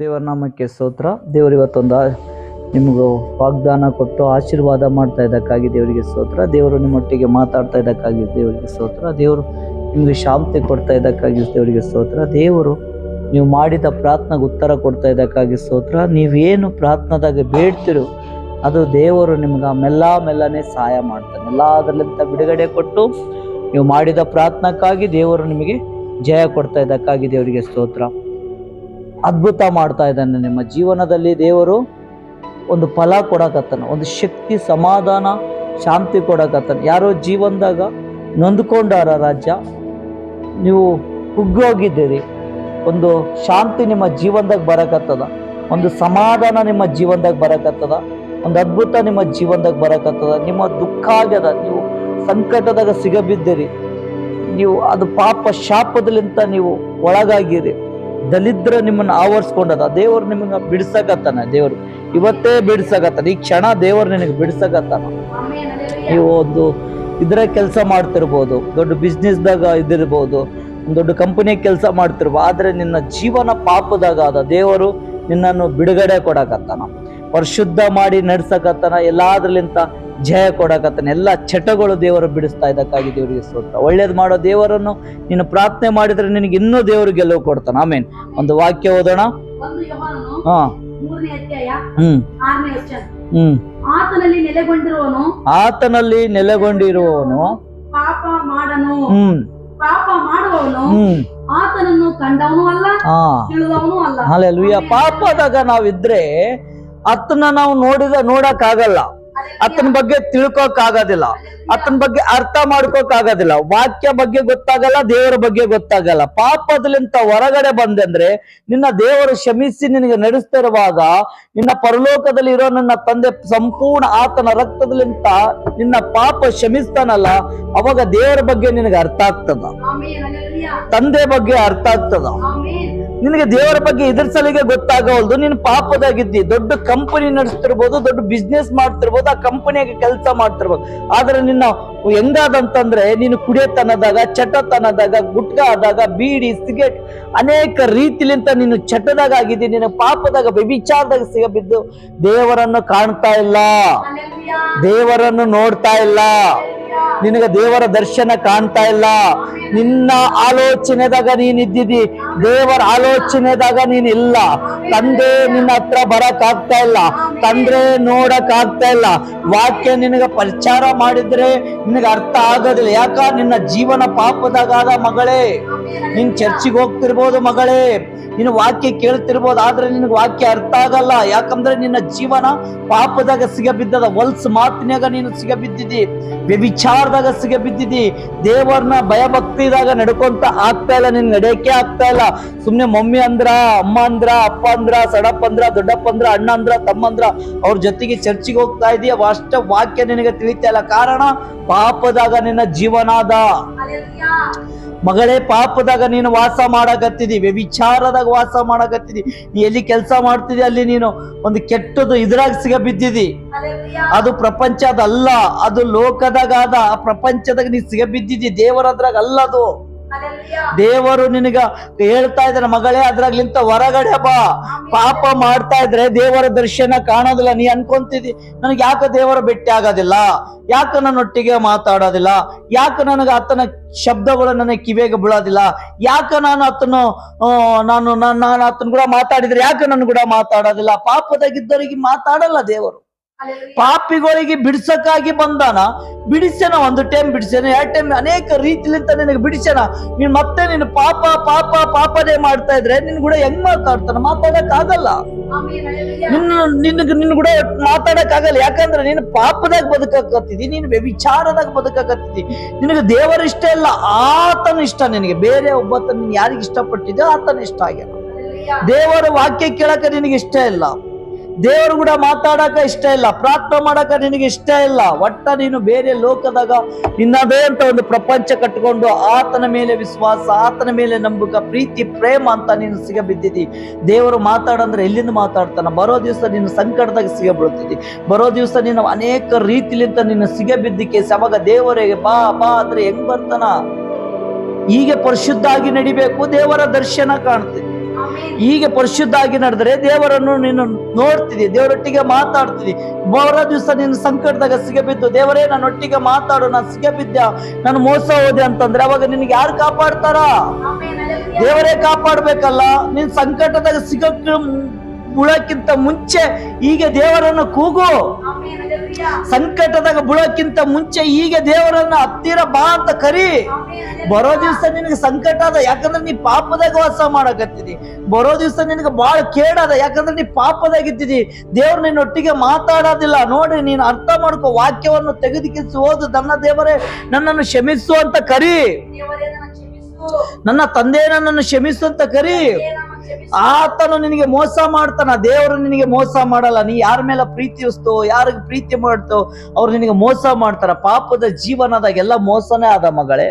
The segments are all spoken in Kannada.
ದೇವರ ನಾಮಕ್ಕೆ ಸ್ತೋತ್ರ. ದೇವರು ಇವತ್ತೊಂದು ನಿಮಗೂ ವಾಗ್ದಾನ ಕೊಟ್ಟು ಆಶೀರ್ವಾದ ಮಾಡ್ತಾ ಇದ್ದಕ್ಕಾಗಿ ದೇವರಿಗೆ ಸ್ತೋತ್ರ. ದೇವರು ನಿಮ್ಮೊಟ್ಟಿಗೆ ಮಾತಾಡ್ತಾ ಇದ್ದಕ್ಕಾಗಿ ದೇವರಿಗೆ ಸ್ತೋತ್ರ. ದೇವರು ನಿಮಗೆ ಶಾಂತಿ ಕೊಡ್ತಾ ಇದ್ದಕ್ಕಾಗಿ ದೇವರಿಗೆ ಸ್ತೋತ್ರ. ದೇವರು ನೀವು ಮಾಡಿದ ಪ್ರಾರ್ಥನೆಗೆ ಉತ್ತರ ಕೊಡ್ತಾ ಇದ್ದಕ್ಕಾಗಿ ಸ್ತೋತ್ರ. ನೀವೇನು ಪ್ರಾರ್ಥನಾದಾಗ ಬೇಡ್ತಿರೋ ಅದು ದೇವರು ನಿಮ್ಗೆ ಮೆಲ್ಲ ಮೆಲ್ಲನೆ ಸಹಾಯ ಮಾಡ್ತಾನೆ. ಎಲ್ಲದರಲ್ಲಿಂದ ಬಿಡುಗಡೆ ಕೊಟ್ಟು ನೀವು ಮಾಡಿದ ಪ್ರಾರ್ಥನಕ್ಕಾಗಿ ದೇವರು ನಿಮಗೆ ಜಯ ಕೊಡ್ತಾ ಇದ್ದಕ್ಕಾಗಿ ದೇವರಿಗೆ ಸ್ತೋತ್ರ. ಅದ್ಭುತ ಮಾಡ್ತಾ ಇದ್ದಾನೆ. ನಿಮ್ಮ ಜೀವನದಲ್ಲಿ ದೇವರು ಒಂದು ಫಲ ಕೊಡಕತ್ತಾನ, ಒಂದು ಶಕ್ತಿ, ಸಮಾಧಾನ, ಶಾಂತಿ ಕೊಡಕತ್ತಾನೆ. ಯಾರೋ ಜೀವನದಾಗ ನೊಂದ್ಕೊಂಡಾರ ರಾಜ್ಯ, ನೀವು ಕುಗ್ಗೋಗಿದ್ದೀರಿ ಒಂದು ಶಾಂತಿ ನಿಮ್ಮ ಜೀವನದಾಗ ಬರಕತ್ತದ, ಒಂದು ಸಮಾಧಾನ ನಿಮ್ಮ ಜೀವನದಾಗ ಬರಕತ್ತದ, ಒಂದು ಅದ್ಭುತ ನಿಮ್ಮ ಜೀವನದಾಗ ಬರಕತ್ತದ. ನಿಮ್ಮ ದುಃಖ ಆಗ್ಯದ ನೀವು ಸಂಕಟದಾಗ ಸಿಗಬಿದ್ದೀರಿ. ನೀವು ಅದು ಪಾಪ ಶಾಪದಲ್ಲಿಂತ ನೀವು ಒಳಗಾಗಿರಿ. ದಲಿದ್ರ ನಿಮ್ಮನ್ನ ಆವರಿಸ್ಕೊಂಡದ. ದೇವರು ನಿಮಗೆ ಬಿಡ್ಸಕತ್ತಾನ, ದೇವರು. ಇವತ್ತೇ ಬಿಡ್ಸಕತ್ತಾನ. ಈ ಕ್ಷಣ ದೇವರು ನಿನಗೆ ಬಿಡ್ಸಕತ್ತಾನ. ನೀವು ಒಂದು ಇದ್ರ ಕೆಲಸ ಮಾಡ್ತಿರ್ಬೋದು, ದೊಡ್ಡ ಬಿಸ್ನೆಸ್ದಾಗ ಇದಿರ್ಬೋದು, ಒಂದು ದೊಡ್ಡ ಕಂಪನಿ ಕೆಲಸ ಮಾಡ್ತಿರ್ಬೋದು, ಆದರೆ ನಿನ್ನ ಜೀವನ ಪಾಪದಾಗ ಅದ ದೇವರು ನಿನ್ನನ್ನು ಬಿಡುಗಡೆ ಕೊಡಕತ್ತಾನ. ಪರಿಶುದ್ಧ ಮಾಡಿ ನಡ್ಸಕತ್ತನ ಎಲ್ಲಾದ್ರಲಿಂತ ಜಯ ಕೊಡಕತ್ತಾನೆ ಎಲ್ಲ ಚಟಗಳು ದೇವರು ಬಿಡಿಸ್ತಾ ಇದ್ದಕ್ಕಾಗಿ ದೇವರಿಗೆ ಸ್ತೋತ್ರ. ಒಳ್ಳೇದು ಮಾಡೋ ದೇವರನ್ನು ನೀನು ಪ್ರಾರ್ಥನೆ ಮಾಡಿದ್ರೆ ನಿನಗೆ ಇನ್ನೂ ದೇವರು ಗೆಲುವು ಕೊಡ್ತಾನ. ಆಮೇನ್. ಒಂದು ವಾಕ್ಯ ಓದೋಣ? ಹಾ. ಹ್ಮ್. ಹ್ಮ್. ಆತನಲ್ಲಿ ನೆಲೆಗೊಂಡಿರುವವನು ಆತನಲ್ಲಿ ನೆಲೆಗೊಂಡಿರುವವನು ಪಾಪ ಮಾಡನು. ಹ್ಮ್. ಪಾಪ ಮಾಡುವವನು ಆತನನ್ನು ಕಂಡವನು ಅಲ್ಲ ಪಾಪದಾಗ ನಾವಿದ್ರೆ ಆತನ ನಾವು ನೋಡಿದ ನೋಡಕ್ ಆಗಲ್ಲ ಬಗ್ಗೆ ತಿಳ್ಕೊಕ್ ಆಗೋದಿಲ್ಲ ಬಗ್ಗೆ ಅರ್ಥ ಮಾಡ್ಕೋಕ್ ಆಗೋದಿಲ್ಲ ವಾಕ್ಯ ಬಗ್ಗೆ ಗೊತ್ತಾಗಲ್ಲ ದೇವರ ಬಗ್ಗೆ ಗೊತ್ತಾಗಲ್ಲ. ಪಾಪದಲ್ಲಿಂತ ಹೊರಗಡೆ ಬಂದಂದ್ರೆ ನಿನ್ನ ದೇವರು ಕ್ಷಮಿಸಿ ನಿನಗೆ ನಡೆಸ್ತಿರುವಾಗ ನಿನ್ನ ಪರಲೋಕದಲ್ಲಿ ಇರೋ ನನ್ನ ತಂದೆ ಸಂಪೂರ್ಣ ಆತನ ರಕ್ತದಲ್ಲಿಂತ ನಿನ್ನ ಪಾಪ ಕ್ಷಮಿಸ್ತಾನಲ್ಲ ಅವಾಗ ದೇವರ ಬಗ್ಗೆ ನಿನಗೆ ಅರ್ಥ ಆಗ್ತದ? ತಂದೆ ಬಗ್ಗೆ ಅರ್ಥ ಆಗ್ತದ? ನಿನಗೆ ದೇವರ ಬಗ್ಗೆ ಇದ್ರ ಸಲಿಗೆ ಗೊತ್ತಾಗವಲ್ದು. ನೀನು ಪಾಪದಾಗಿದ್ದಿ. ದೊಡ್ಡ ಕಂಪನಿ ನಡೆಸ್ತಿರ್ಬೋದು ದೊಡ್ಡ ಬಿಸ್ನೆಸ್ ಮಾಡ್ತಿರ್ಬೋದು ಆ ಕಂಪನಿಯಾಗಿ ಕೆಲಸ ಮಾಡ್ತಿರ್ಬೋದು. ಆದ್ರೆ ನಿನ್ನ ಹೆಂಗಾದಂತಂದ್ರೆ ನೀನು ಕುಡಿಯತನದಾಗ ಚಟತನದಾಗ ಗುಟ್ಕ ಆದಾಗ ಬೀಡಿ ಸಿಗರೇಟ್ ಅನೇಕ ರೀತಿಲಿಂತ ನೀನು ಚಟದಾಗ ಆಗಿದ್ದಿ. ನಿನ್ನ ಪಾಪದಾಗ ವ್ಯಭಿಚಾರದಾಗ ಸಿಗಬಿದ್ದು ದೇವರನ್ನು ಕಾಣ್ತಾ ಇಲ್ಲ. ದೇವರನ್ನು ನೋಡ್ತಾ ಇಲ್ಲ. ನಿನಗೆ ದೇವರ ದರ್ಶನ ಕಾಣ್ತಾ ಇಲ್ಲ. ನಿನ್ನ ಆಲೋಚನೆದಾಗ ನೀನ್ ಇದ್ದಿದ್ದಿ ದೇವರ ಆಲೋಚನೆದಾಗ ನೀನ್ ಇಲ್ಲ. ತಂದೆ ನಿನ್ನ ಹತ್ರ ಬರಕ್ ಆಗ್ತಾ ಇಲ್ಲ. ತಂದ್ರೆ ನೋಡಕ್ ಆಗ್ತಾ ಇಲ್ಲ. ವಾಕ್ಯ ನಿನಗೆ ಪ್ರಚಾರ ಮಾಡಿದ್ರೆ ನಿನಗೆ ಅರ್ಥ ಆಗೋದಿಲ್ಲ. ಯಾಕ? ನಿನ್ನ ಜೀವನ ಪಾಪದಾಗಾದ ಮಗಳೇ. ನೀನ್ ಚರ್ಚಿಗೆ ಹೋಗ್ತಿರ್ಬೋದು ಮಗಳೇ. ನೀನು ವಾಕ್ಯ ಕೇಳ್ತಿರ್ಬೋದು, ಆದ್ರೆ ನಿನಗೆ ವಾಕ್ಯ ಅರ್ಥ ಆಗಲ್ಲ. ಯಾಕಂದ್ರೆ ನಿನ್ನ ಜೀವನ ಪಾಪದಾಗ ಸಿಗಬಿದ್ದದ. ಹೊಲ್ಸ್ ಮಾತಿನಾಗ ನೀನು ಸಿಗಬಿದ್ದಿದ್ದಿ ವ್ಯಭಿಚಾರದಾಗ ಸಿಗಬಿದ್ದಿದ್ದಿ ದೇವರನ್ನ ಭಯಭಕ್ತಿದಾಗ ನಡ್ಕೊಂತ ಆಗ್ತಾ ಇಲ್ಲ, ನಿನ್ ನಡೆಯಕ್ಕೆ ಆಗ್ತಾ ಇಲ್ಲ. ಸುಮ್ನೆ ಮಮ್ಮಿ ಅಂದ್ರ, ಅಮ್ಮ ಅಂದ್ರ, ಅಪ್ಪ ಅಂದ್ರ, ಸಡಪ್ಪ ಅಂದ್ರ, ದೊಡ್ಡಪ್ಪ ಅಂದ್ರ, ಅಣ್ಣ ಅಂದ್ರ ತಮ್ಮಂದ್ರ ಅವ್ರ ಜೊತೆಗೆ ಚರ್ಚಿಗೆ ಹೋಗ್ತಾ ಇದೀಯ ಅಷ್ಟ ವಾಕ್ಯ ನಿನಗೆ ತಿಳಿತಾ ಇಲ್ಲ. ಕಾರಣ, ಪಾಪದಾಗ ನಿನ್ನ ಜೀವನಾದ. ಮಗಳೇ ಪಾಪದಾಗ ನೀನು ವಾಸ ಮಾಡಕತ್ತಿದಿ ವ್ಯವಿಚಾರದಾಗ ವಾಸ ಮಾಡಕತ್ತಿದಿ ನೀ ಎಲ್ಲಿ ಕೆಲಸ ಮಾಡ್ತಿದಿ ಅಲ್ಲಿ ನೀನು? ಒಂದು ಕೆಟ್ಟದು ಇದ್ರಾಗ ಸಿಗ ಬಿದ್ದಿದಿ ಅದು ಪ್ರಪಂಚದಲ್ಲ ಅದು ಲೋಕದಾಗಾದ ಆ ಪ್ರಪಂಚದಾಗ ನೀ ಸಿಗ ಬಿದ್ದಿದಿ ದೇವರದ್ರಾಗ ಅಲ್ಲ ಅದು. ದೇವರು ನಿನಗ ಹೇಳ್ತಾ ಇದ್ದಾನೆ ಮಗಳೇ ಅದ್ರಾಗ್ಲಿಂತ ಹೊರಗಡೆ ಬಾ. ಪಾಪ ಮಾಡ್ತಾ ಇದ್ರೆ ದೇವರ ದರ್ಶನ ಕಾಣೋದಿಲ್ಲ. ನೀ ಅನ್ಕೊಂತಿದಿ ನನಗೆ ಯಾಕೆ ದೇವರ ಭೇಟಿ ಆಗೋದಿಲ್ಲ? ಯಾಕೆ ನನ್ನೊಟ್ಟಿಗೆ ಮಾತಾಡೋದಿಲ್ಲ? ಯಾಕೆ ನನಗೆ ಆತನ ಶಬ್ದಗಳು ನನಗೆ ಕಿವಿಗೆ ಬೀಳೋದಿಲ್ಲ? ಯಾಕೆ ನಾನು ಆತನು ನಾನು ನಾನು ಆತನ ಕೂಡ ಮಾತಾಡಿದ್ರೆ ಯಾಕೆ ನನ್ನ ಕೂಡ ಮಾತಾಡೋದಿಲ್ಲ? ಪಾಪದಾಗಿದ್ದವರಿಗೆ ಮಾತಾಡಲ್ಲ ದೇವರು. ಪಾಪಿಗಳಿಗೆ ಬಿಡ್ಸಕ್ಕಾಗಿ ಬಂದಾನ? ಬಿಡಿಸ್ಯಾನ? ಒಂದು ಟೈಮ್ ಬಿಡಿಸೇನ ಎರಡು ಟೈಮ್ ಅನೇಕ ರೀತಿಲಿಂತ ನಿನಗೆ ಬಿಡಿಸ್ಯಾನ. ನೀನ್ ಮತ್ತೆ ನೀನು ಪಾಪ ಪಾಪ ಪಾಪನೇ ಮಾಡ್ತಾ ಇದ್ರೆ ನಿನ್ ಕೂಡ ಹೆಂಗ್ ಮಾತಾಡ್ತಾನ? ಮಾತಾಡಕ್ ಆಗಲ್ಲ ನಿನ್ನ ನಿನಗ ನಿನ್ ಕೂಡ ಮಾತಾಡಕ್ ಆಗಲ್ಲ ಯಾಕಂದ್ರೆ ನೀನ್ ಪಾಪದಾಗ ಬದುಕಕತ್ತಿದಿ ನೀನು ವ್ಯಭಿಚಾರದಾಗ ಬದುಕಕತ್ತಿದಿ. ನಿನಗೆ ದೇವರ ಇಷ್ಟ ಇಲ್ಲ. ಆತನ ಇಷ್ಟ ನಿನಗೆ. ಬೇರೆ ಒಬ್ಬತ್ತ ನೀನ್ ಯಾರಿಗೆ ಇಷ್ಟಪಟ್ಟಿದ್ಯೋ ಆತನ ಇಷ್ಟ ಆಗ್ಯಾನ. ದೇವರ ವಾಕ್ಯ ಕೇಳಕ ನಿನಗೆ ಇಷ್ಟ ಇಲ್ಲ. ದೇವರು ಕೂಡ ಮಾತಾಡಕ ಇಷ್ಟ ಇಲ್ಲ, ಪ್ರಾರ್ಥನೆ ಮಾಡಕ ನಿನಗೆ ಇಷ್ಟ ಇಲ್ಲ, ಒಟ್ಟ ನೀನು ಬೇರೆ ಲೋಕದಾಗ ನಿನ್ನದೇ ಅಂತ ಒಂದು ಪ್ರಪಂಚ ಕಟ್ಟಿಕೊಂಡು ಆತನ ಮೇಲೆ ವಿಶ್ವಾಸ, ಆತನ ಮೇಲೆ ನಂಬಿಕ, ಪ್ರೀತಿ, ಪ್ರೇಮ ಅಂತ ನೀನು ಸಿಗಬಿದ್ದಿದ್ದಿ ದೇವರು ಮಾತಾಡಂದ್ರೆ ಎಲ್ಲಿಂದ ಮಾತಾಡ್ತಾನ? ಬರೋ ದಿವಸ ನೀನು ಸಂಕಟದಾಗ ಸಿಗಬಿಡುತ್ತಿದ್ದಿ ಬರೋ ದಿವಸ ನೀನು ಅನೇಕ ರೀತಿಲಿಂತ ನೀನು ಸಿಗಬಿದ್ದಕ್ಕೆ ಅವಾಗ ದೇವರಿಗೆ ಬಾ ಬಾ ಅಂದ್ರೆ ಹೆಂಗ್ ಬರ್ತಾನ? ಹೀಗೆ ಪರಿಶುದ್ಧ ಆಗಿ ನಡಿಬೇಕು, ದೇವರ ದರ್ಶನ ಕಾಣ್ತೀವಿ ಹೀಗೆ ಪರಿಶುದ್ಧಾಗಿ ನಡೆದರೆ ದೇವರನ್ನು ನೀನು ನೋಡ್ತಿದ್ದಿ ದೇವರೊಟ್ಟಿಗೆ ಮಾತಾಡ್ತಿದ್ದಿ. ಬಹಳ ದಿವಸ ನಿನ್ನ ಸಂಕಟದಾಗ ಸಿಗಬಿದ್ದು ದೇವರೇ ನನ್ನೊಟ್ಟಿಗೆ ಮಾತಾಡು ನಾನು ಸಿಗಬಿದ್ದೆ ನಾನು ಮೋಸ ಹೋದೆ ಅಂತಂದ್ರೆ ಅವಾಗ ನಿನಗೆ ಯಾರು ಕಾಪಾಡ್ತಾರ? ದೇವರೇ ಕಾಪಾಡ್ಬೇಕಲ್ಲ ನೀನ್ ಸಂಕಟದಾಗ ಸಿಗಕ್ಕೆ ಬುಳಕ್ಕಿಂತ ಮುಂಚೆ ಹೀಗೆ ದೇವರನ್ನು ಕೂಗು. ಸಂಕಟದಾಗ ಬುಳಕ್ಕಿಂತ ಮುಂಚೆ ಹೀಗೆ ದೇವರನ್ನ ಹತ್ತಿರ ಬಾ ಅಂತ ಕರಿ. ಬರೋ ದಿವಸ ನಿನಗೆ ಸಂಕಟ ಅದ ಯಾಕಂದ್ರೆ ನೀ ಪಾಪದಾಗ ವಾಸ ಮಾಡಕತ್ತಿದಿ. ಬರೋ ದಿವಸ ನಿನಗೆ ಬಹಳ ಕೇಡದ ಯಾಕಂದ್ರೆ ನೀ ಪಾಪದಾಗಿದ್ದಿದಿ ದೇವ್ರು ನಿನ್ನೊಟ್ಟಿಗೆ ಮಾತಾಡೋದಿಲ್ಲ. ನೋಡಿ ನೀನು ಅರ್ಥ ಮಾಡ್ಕೋ ವಾಕ್ಯವನ್ನು ತೆಗೆದುಕಿಸಿ ಓದು. ನನ್ನ ದೇವರೇ ನನ್ನನ್ನು ಕ್ಷಮಿಸು ಅಂತ ಕರಿ. ನನ್ನ ತಂದೆ ನನ್ನನ್ನು ಕ್ಷಮಿಸುವಂತ ಕರಿ. ಆತನು ನಿನಗೆ ಮೋಸ ಮಾಡ್ತಾನ, ದೇವರು ನಿನಗೆ ಮೋಸ ಮಾಡಲ್ಲ. ನೀ ಯಾರ ಮೇಲೆ ಪ್ರೀತಿ ಇಸ್ತೋ ಯಾರಿಗೆ ಪ್ರೀತಿ ಮಾಡ್ತೋ, ಅವ್ರು ನಿನಗೆ ಮೋಸ ಮಾಡ್ತಾರ. ಪಾಪದ ಜೀವನದಾಗ ಎಲ್ಲ ಮೋಸನೇ ಆದ ಮಗಳೇ.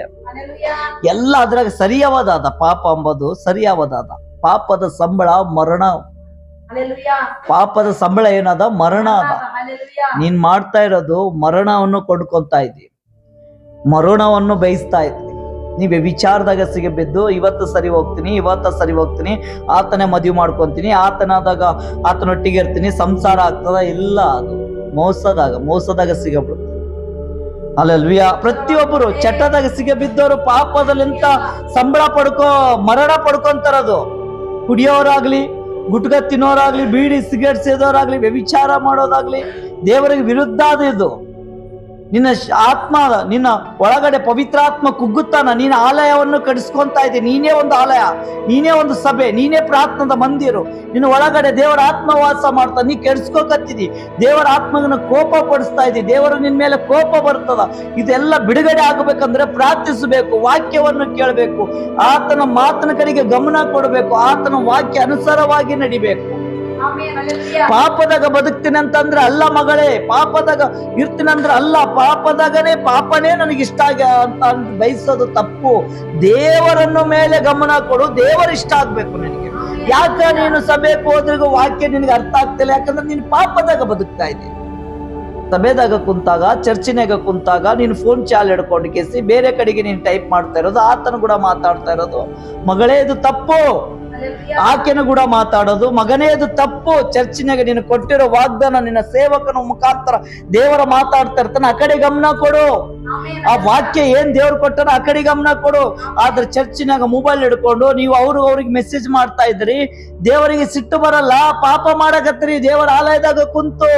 ಎಲ್ಲ ಅದ್ರಾಗ ಸರಿಯಾವದಾದ, ಪಾಪ ಅಂಬದು ಸರಿಯಾವದಾದ. ಪಾಪದ ಸಂಬಳ ಮರಣ. ಪಾಪದ ಸಂಬಳ ಏನದ? ಮರಣ ಅದ. ನೀನ್ ಮಾಡ್ತಾ ಇರೋದು ಮರಣವನ್ನು ಕೊಂಡ್ಕೊಂತ ಇದ್ದಿ. ಮರಣವನ್ನು ಬಯಸ್ತಾ ಇದ್ದಿ. ನೀವೇ ವಿಚಾರದಾಗ ಸಿಗಬಿದ್ದು ಇವತ್ತು ಸರಿ ಹೋಗ್ತೀನಿ, ಇವತ್ತು ಸರಿ ಹೋಗ್ತೀನಿ, ಆತನೇ ಮದುವೆ ಮಾಡ್ಕೊತೀನಿ, ಆತನಾದಾಗ ಆತನೊಟ್ಟಿಗೆ ಇರ್ತೀನಿ, ಸಂಸಾರ ಆಗ್ತದ? ಇಲ್ಲ, ಅದು ಮೋಸದಾಗ ಮೋಸದಾಗ ಸಿಗಬಿಡುತ್ತೆ ಅಲ್ಲಲ್ವಿಯ ಪ್ರತಿಯೊಬ್ಬರು ಚಟದಾಗ ಸಿಗಬಿದ್ದವರು ಪಾಪದಲ್ಲಿಂತ ಸಂಬಳ ಪಡ್ಕೋ, ಮರಣ ಪಡ್ಕೊಂತಾರದು. ಕುಡಿಯೋರಾಗ್ಲಿ ಗುಟ್ಕ ತಿನ್ನೋರಾಗ್ಲಿ ಬೀಡಿ ಸಿಗರೇಟ್ ಸೇದೋರಾಗ್ಲಿ, ವ್ಯಭಿಚಾರ ಮಾಡೋದಾಗ್ಲಿ, ದೇವರಿಗೆ ವಿರುದ್ಧ ಅದು ಇದು. ನಿನ್ನ ಆತ್ಮ, ನಿನ್ನ ಒಳಗಡೆ ಪವಿತ್ರಾತ್ಮ ಕುಗ್ಗುತ್ತಾನ, ನೀನು ಆಲಯವನ್ನು ಕಡಿಸ್ಕೊಂತ ಇದ್ದಿ, ನೀನೇ ಒಂದು ಆಲಯ, ನೀನೇ ಒಂದು ಸಭೆ, ನೀನೇ ಪ್ರಾರ್ಥನದ ಮಂದಿರು. ನಿನ್ನ ಒಳಗಡೆ ದೇವರ ಆತ್ಮ ವಾಸ ಮಾಡ್ತಾ, ನೀ ಕೆಡಿಸ್ಕೋಕತ್ತಿದಿ, ದೇವರ ಆತ್ಮಗನ ಕೋಪ ಪಡಿಸ್ತಾ ಇದ್ದಿ, ದೇವರು ನಿನ್ನ ಮೇಲೆ ಕೋಪ ಬರ್ತದ. ಇದೆಲ್ಲ ಬಿಡುಗಡೆ ಆಗಬೇಕಂದ್ರೆ ಪ್ರಾರ್ಥಿಸಬೇಕು, ವಾಕ್ಯವನ್ನು ಕೇಳಬೇಕು, ಆತನ ಮಾತನ ಕಡೆಗೆ ಗಮನ ಕೊಡಬೇಕು, ಆತನ ವಾಕ್ಯ ಅನುಸಾರವಾಗಿ ನಡಿಬೇಕು. ಪಾಪದಾಗ ಬದುಕ್ತೀನಿ ಅಂತಂದ್ರೆ ಅಲ್ಲ ಮಗಳೇ, ಪಾಪದಾಗ ಇರ್ತೀನಂದ್ರೆ ಅಲ್ಲ, ಪಾಪದಾಗನೆ ಪಾಪನೇ ನನಗೆ ಇಷ್ಟ ಆಗ ಅಂತ ಬಯಸೋದು ತಪ್ಪು. ದೇವರನ್ನು ಮೇಲೆ ಗಮನ ಕೊಡು, ದೇವರು ಇಷ್ಟ ಆಗ್ಬೇಕು ನನಗೆ. ಯಾಕ ನೀನು ಸಭೆಗೆ ಹೋದ್ರಿಗೂ ವಾಕ್ಯ ನಿನಗೆ ಅರ್ಥ ಆಗ್ತಿಲ್ಲ, ಯಾಕಂದ್ರೆ ನೀನು ಪಾಪದಾಗ ಬದುಕ್ತಾ ಇದ್ದೀನಿ ಸಭೆದಾಗ ಕುಂತಾಗ ಚರ್ಚಿನಾಗ ಕುಂತಾಗ ನೀನು ಫೋನ್ ಚಾಲ್ ಹಿಡ್ಕೊಂಡು ಕೇಸಿ, ಬೇರೆ ಕಡೆಗೆ ನೀನು ಟೈಪ್ ಮಾಡ್ತಾ ಇರೋದು, ಆತನ ಕೂಡ ಮಾತಾಡ್ತಾ ಇರೋದು. ಮಗಳೇ, ಇದು ತಪ್ಪು. ಆಕೆನ ಕೂಡ ಮಾತಾಡೋದು ಮಗನೇ ಅದು ತಪ್ಪು ಚರ್ಚಿನಾಗ ನೀನು ಕೊಟ್ಟಿರೋ ವಾಗ್ದಾನ ನಿನ್ನ ಸೇವಕನ ಮುಖಾಂತರ ದೇವರ ಮಾತಾಡ್ತಾ ಇರ್ತಾನೆ, ಆ ಕಡೆ ಗಮನ ಕೊಡು. ಆ ವಾಕ್ಯ ಏನ್ ದೇವ್ರು ಕೊಟ್ಟನ ಆ ಕಡೆ ಗಮನ ಕೊಡು. ಆದ್ರೆ ಚರ್ಚಿನಾಗ ಮೊಬೈಲ್ ಹಿಡ್ಕೊಂಡು ನೀವು ಅವ್ರು ಅವ್ರಿಗೆ ಮೆಸೇಜ್ ಮಾಡ್ತಾ ಇದ್ರಿ, ದೇವರಿಗೆ ಸಿಟ್ಟು ಬರಲ್ಲ, ಪಾಪ ಮಾಡಕತ್ರಿ ದೇವರ ಆಲಯದಾಗ ಕುಂತು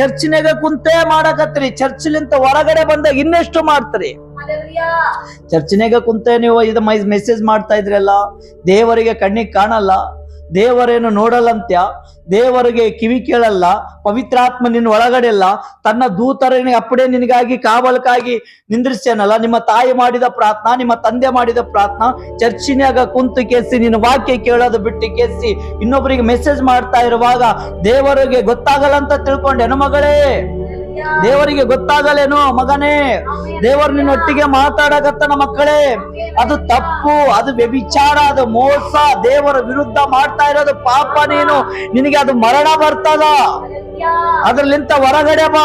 ಚರ್ಚಿನಾಗ ಕುಂತೇ ಮಾಡಕತ್ರಿ ಚರ್ಚ್ಲಿಂತ ಹೊರಗಡೆ ಬಂದಾಗ ಇನ್ನೆಷ್ಟು ಮಾಡ್ತೀರಿ? ಚರ್ಚಿನಾಗ ಕುಂತೆ ನೀವು ಇದು ಮೆಸೇಜ್ ಮಾಡ್ತಾ ಇದ್ರಲ್ಲ, ದೇವರಿಗೆ ಕಣ್ಣಿಗೆ ಕಾಣಲ್ಲ, ದೇವರೇನು ನೋಡಲ್ಲಂತ್ಯ, ದೇವರಿಗೆ ಕಿವಿ ಕೇಳಲ್ಲ, ಪವಿತ್ರಾತ್ಮ ನಿನ್ನ ಒಳಗಡೆ ಇಲ್ಲ, ತನ್ನ ದೂತರನಿಗೆ ಅಪ್ಪಡೆ ನಿನಗಾಗಿ ಕಾವಲಕ್ಕಾಗಿ ನಿಂದ್ರಿಸ್ತೇನಲ್ಲ ನಿಮ್ಮ ತಾಯಿ ಮಾಡಿದ ಪ್ರಾರ್ಥನಾ, ನಿಮ್ಮ ತಂದೆ ಮಾಡಿದ ಪ್ರಾರ್ಥನಾ ಚರ್ಚಿನ್ಯಾಗ ಕುಂತು ಕೇಸಿ, ನಿನ್ನ ವಾಕ್ಯ ಕೇಳೋದು ಬಿಟ್ಟು ಕೇಸಿ ಇನ್ನೊಬ್ಬರಿಗೆ ಮೆಸೇಜ್ ಮಾಡ್ತಾ ಇರುವಾಗ ದೇವರಿಗೆ ಗೊತ್ತಾಗಲ್ಲ ಅಂತ ತಿಳ್ಕೊಂಡೆ ಮಗಳೇ ದೇವರಿಗೆ ಗೊತ್ತಾಗಲೇನು ಮಗನೇ? ದೇವರು ನಿನ್ನೊಟ್ಟಿಗೆ ಮಾತಾಡಕತ್ತನ ಮಕ್ಕಳೇ. ಅದು ತಪ್ಪು, ಅದು ವ್ಯಭಿಚಾರ, ಅದು ಮೋಸ. ದೇವರ ವಿರುದ್ಧ ಮಾಡ್ತಾ ಇರೋದು ಪಾಪ ನೀನು. ನಿನಗೆ ಅದು ಮರಣ ಬರ್ತದ. ಅದ್ರಲ್ಲಿಂತ ಹೊರಗಡೆ ಬಾ.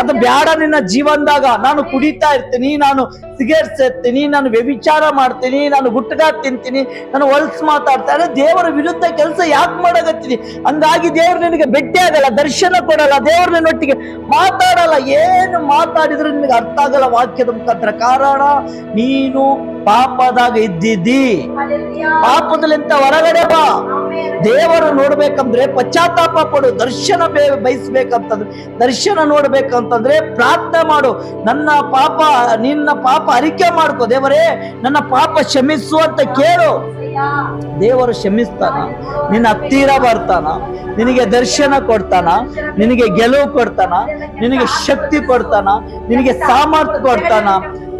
ಅದು ಬ್ಯಾಡ ನಿನ್ನ ಜೀವನದಾಗ. ನಾನು ಕುಡಿತಾ ಇರ್ತೀನಿ ನಾನು ಸಿಗರೇಟ್ ಇರ್ತೀನಿ ನಾನು ವ್ಯಭಿಚಾರ ಮಾಡ್ತೀನಿ ನಾನು ಗುಟ್ಟಗಾ ತಿಂತೀನಿ ನಾನು ಹೊಲ್ಸ್ ಮಾತಾಡ್ತಾ ಅಂದ್ರೆ ದೇವರ ವಿರುದ್ಧ ಕೆಲಸ ಯಾಕೆ ಮಾಡಕತ್ತೀನಿ? ಹಂಗಾಗಿ ದೇವ್ರು ನಿನಗೆ ಭೇಟಿ ಆಗಲ್ಲ ದರ್ಶನ ಕೊಡಲ್ಲ ದೇವ್ರು ನಿನ್ನೊಟ್ಟಿಗೆ ಮಾತಾಡಲ್ಲ. ಏನು ಮಾತಾಡಿದ್ರು ನಿನಗೆ ಅರ್ಥ ಆಗಲ್ಲ ವಾಕ್ಯದ ಮುಖಾಂತರ. ಕಾರಣ ನೀನು ಪಾಪದಾಗ ಇದ್ದಿದ್ದಿ. ಪಾಪದಲ್ಲಿಂತ ಹೊರಗಡೆ ಬಾ. ದೇವರು ನೋಡ್ಬೇಕಂದ್ರೆ ಪಶ್ಚಾತ್ತಾಪ ಪಡು ದರ್ಶನ ಬೇ ಬಯಸ್ಬೇಕಂತಂದ್ರೆ, ದರ್ಶನ ನೋಡ್ಬೇಕಂತಂದ್ರೆ ಪ್ರಾರ್ಥನೆ ಮಾಡು. ನನ್ನ ಪಾಪ, ನಿನ್ನ ಪಾಪ ಅರಿಕೆ ಮಾಡ್ಕೋ ದೇವರೇ, ನನ್ನ ಪಾಪ ಕ್ಷಮಿಸು ಅಂತ ಕೇಳು. ದೇವರು ಕ್ಷಮಿಸ್ತಾನ? ನಿನ್ನ ಹತ್ತಿರ ಬರ್ತಾನ? ನಿನಗೆ ದರ್ಶನ ಕೊಡ್ತಾನ? ನಿನಗೆ ಗೆಲುವು ಕೊಡ್ತಾನ? ನಿನಗೆ ಶಕ್ತಿ ಕೊಡ್ತಾನ? ನಿನಗೆ ಸಾಮರ್ಥ್ಯ ಕೊಡ್ತಾನ?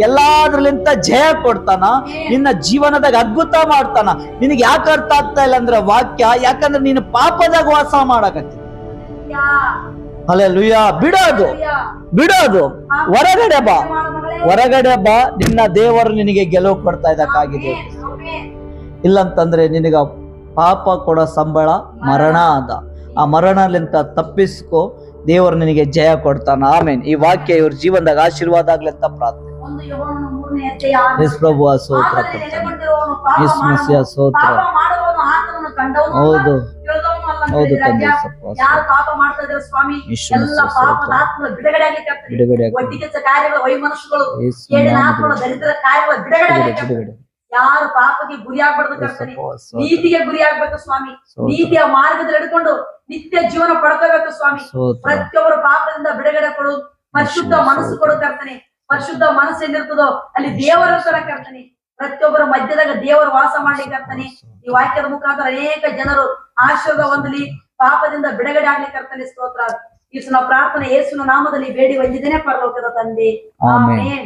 ಎಲ್ಲಾದ್ರಲಿಂತ ಜಯ ಕೊಡ್ತಾನ? ನಿನ್ನ ಜೀವನದಾಗ ಅದ್ಭುತ ಮಾಡ್ತಾನ? ನಿನಗೆ ಯಾಕೆ ಅರ್ಥ ಆಗ್ತಾ ಇಲ್ಲ ಅಂದ್ರೆ ವಾಕ್ಯ, ಯಾಕಂದ್ರೆ ನೀನು ಪಾಪದಾಗ ವಾಸ ಮಾಡಕತ್ತಿ. ಅಲ್ಲ ಲುಯ್ಯ ಬಿಡೋದು. ಬಿಡೋದು. ಹೊರಗಡೆ ಬಾ. ಹೊರಗಡೆ ಬಾ. ನಿನ್ನ ದೇವರು ನಿನಗೆ ಗೆಲುವು ಕೊಡ್ತಾ ಇದ್ದಕ್ಕಾಗಿದೆ ಇಲ್ಲಂತಂದ್ರೆ ನಿನಗ ಪಾಪ ಕೊಡೋ ಸಂಬಳ ಮರಣ. ಅದ. ಆ ಮರಣಲಿಂತ ತಪ್ಪಿಸ್ಕೊ ದೇವರು ನಿನಗೆ ಜಯ ಕೊಡ್ತಾನ. ಆಮೇನ್. ಈ ವಾಕ್ಯ ಇವ್ರ ಜೀವನದಾಗ ಆಶೀರ್ವಾದ ಆಗ್ಲಿ ಅಂತ ಪ್ರಾರ್ಥನೆ ಒಂದು ಸೋತ್ರ ಸೋತ್ರ. ಸ್ತೋತ್ರ. ಸ್ತೋತ್ರ ಹೌದು. ಹೌದು ತಂದೆ ಬಿಡುಗಡೆ ಬಿಡುಗಡೆ ಯಾರು ಪಾಪಕ್ಕೆ ಗುರಿ ಆಗ್ಬಾರ್ದು ಕರ್ತನೆ ನೀತಿಗೆ ಗುರಿ ಆಗ್ಬೇಕು ಸ್ವಾಮಿ. ನೀತಿಯ ಮಾರ್ಗದಲ್ಲಿ ಹಿಡ್ಕೊಂಡು ನಿತ್ಯ ಜೀವನ ಪಡ್ಕೋಬೇಕು ಸ್ವಾಮಿ. ಪ್ರತಿಯೊಬ್ಬರು ಪಾಪದಿಂದ ಬಿಡುಗಡೆ ಕೊಡು. ಪರಿಶುದ್ಧ ಮನಸ್ಸು. ಕೊಡು ಕರ್ತನೆ. ಪರಿಶುದ್ಧ ಮನಸ್ಸು ಏನಿರ್ತದೋ ಅಲ್ಲಿ ದೇವರ ಸರ ಕರ್ತನೆ. ಪ್ರತಿಯೊಬ್ಬರ ಮಧ್ಯದಾಗ ದೇವರು ವಾಸ ಮಾಡಿ ಕರ್ತನೆ. ಈ ವಾಕ್ಯದ ಮುಖಾಂತರ ಅನೇಕ ಜನರು ಆಶೀರ್ವಾದ ಹೊಂದಲಿ ಪಾಪದಿಂದ ಬಿಡುಗಡೆ ಆಗ್ಲಿಕ್ಕೆ ಕರ್ತನೆ ಸ್ತೋತ್ರ. ಇಷ್ಟು ನಾವು ಪ್ರಾರ್ಥನೆ ಯೇಸುನ ನಾಮದಲ್ಲಿ ಬೇಡಿ ಬಂದಿದ್ದೇನೆ ಪರಲೋಕದ ತಂದೆ. ಆಮೇನ್.